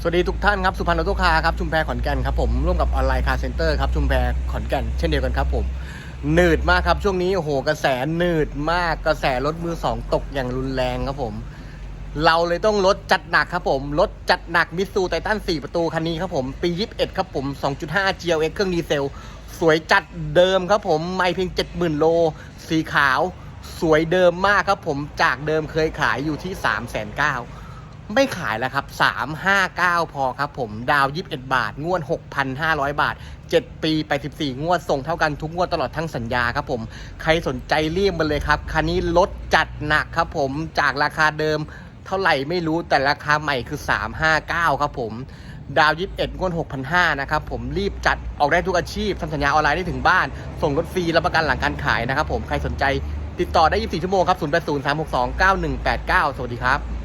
สวัสดีทุกท่านครับสุพรรณออโต้คาร์ครับชุมแพขอนแก่นครับผมร่วมกับออนไลน์คาร์เซ็นเตอร์ครับชุมแพขอนแก่นเช่นเดียวกันครับผมหนืดมากครับช่วงนี้โอ้โหกระแสหนืดมากกระแสรถมือสองตกอย่างรุนแรงครับผม เราเลยต้องลดจัดหนักครับผมลดจัดหนักมิสูไททัน4 ประตูคันนี้ครับผม ปี 21 ครับผม 2.5 GLX เครื่องดีเซล สวยจัดเดิมครับผมไม่เพียง 70,000 โล สีขาว สวยเดิมมากครับผมจากเดิมเคยขายอยู่ที่ 3 9 0 0 0 ไม่ขายแล้วครับ 359 พอครับผมดาว 21 บาท งวด 6,500 บาท 7 ปีไป 14 งวด ส่งเท่ากันทุกงวดตลอดทั้งสัญญาครับผม ใครสนใจรีบมาเลยครับ คันนี้ลดจัดหนักครับผมจากราคาเดิมเท่าไหร่ไม่รู้แต่ราคาใหม่คือ 359 ครับผมดาว 21งวด6,500 นะครับ ผมรีบจัดออกได้ทุกอาชีพทำสัญญาออนไลน์ได้ถึงบ้าน ส่งรถฟรีรับประกันหลังการขายนะครับผมใครสนใจติดต่อได้ 24 ชั่วโมงครับ 080 362 9189 สวัสดีครับ